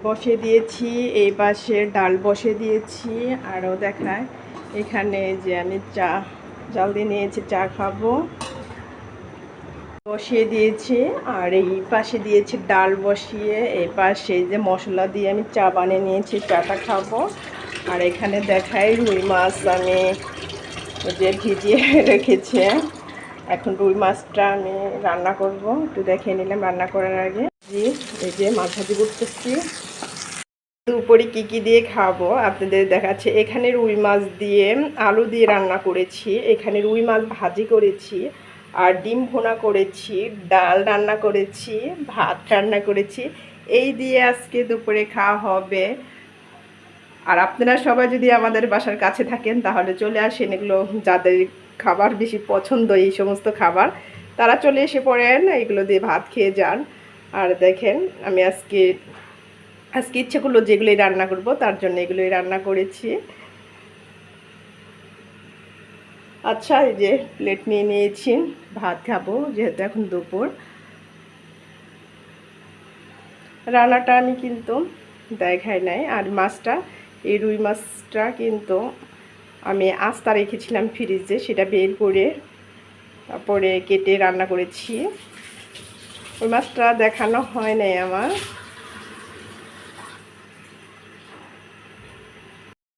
বসে দিয়েছি, এই পাশে ডাল বসে দিয়েছি, আরও দেখায় এখানে যে আমি চা, জাল দিয়ে নিয়েছি, চা খাব। বসিয়ে দিয়েছি, আর এই পাশে দিয়েছি ডাল বসিয়ে, এই পাশে যে মশলা দিয়ে আমি চা বানিয়ে নিয়েছি, চাটা খাব। আর এখানে দেখাই রুই মাছ আমি যে ভিজিয়ে রেখেছে। এখন রুই মাছটা আমি রান্না করব, একটু দেখে নিলাম রান্না করার আগে। জি, এই যে মাছ করতেছি। দুপুরে কী কী দিয়ে খাব আপনাদের দেখাচ্ছে। এখানে রুই মাছ দিয়ে আলু দিয়ে রান্না করেছি, এখানে রুই মাছ ভাজি করেছি, আর ডিম ভোনা করেছি, ডাল রান্না করেছি, ভাত রান্না করেছি। এই দিয়ে আজকে দুপুরে খাওয়া হবে। আর আপনারা সবাই যদি আমাদের বাসার কাছে থাকেন, তাহলে চলে আসেন। এগুলো যাদের খাবার বেশি পছন্দ, এই সমস্ত খাবার, তারা চলে এসে পড়েন, এগুলো দিয়ে ভাত খেয়ে যান। আর দেখেন, আমি আজকে আজকে ইচ্ছে করল যেগুলোই রান্না করব, তার জন্য এগুলোই রান্না করেছি। আচ্ছা এই যে প্লেট নিয়ে নিয়েছি, ভাত খাব যেহেতু এখন দুপুর। রান্নাটা আমি কিন্তু দেখাই নাই, আর মাছটা, এই রুই মাছটা কিন্তু আমি আস্তা রেখেছিলাম ফ্রিজে, সেটা বের করে তারপরে কেটে রান্না করেছি। ওই মাছটা দেখানো হয় নাই আমার।